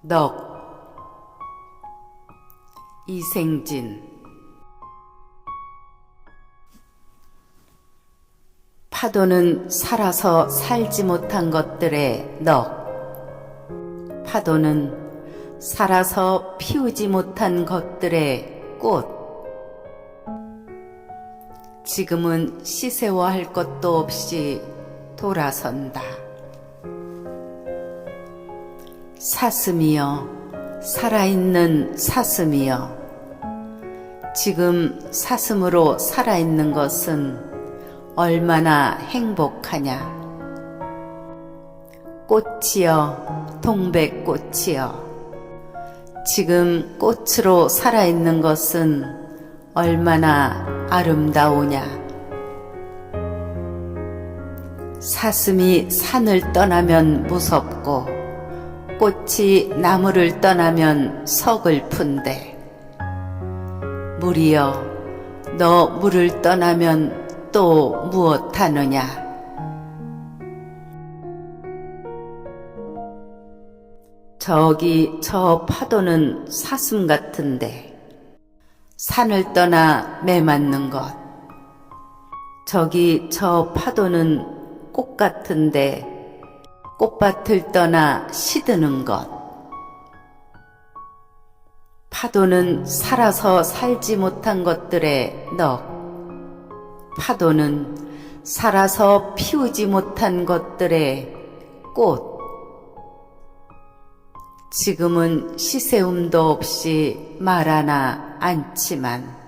넉 이생진. 파도는 살아서 살지 못한 것들의 넉 파도는 살아서 피우지 못한 것들의 꽃. 지금은 시세워할 것도 없이 돌아선다. 사슴이여, 살아있는 사슴이여. 지금 사슴으로 살아있는 것은 얼마나 행복하냐. 꽃이여, 동백꽃이여. 지금 꽃으로 살아있는 것은 얼마나 아름다우냐. 사슴이 산을 떠나면 무섭고 꽃이 나무를 떠나면 서글픈데 물이여 너 물을 떠나면 또 무엇하느냐? 저기 저 파도는 사슴 같은데 산을 떠나 매맞는 것. 저기 저 파도는 꽃 같은데 꽃밭을 떠나 시드는 것. 파도는 살아서 살지 못한 것들의 넉. 파도는 살아서 피우지 못한 것들의 꽃. 지금은 시세움도 없이 말 하나 않지만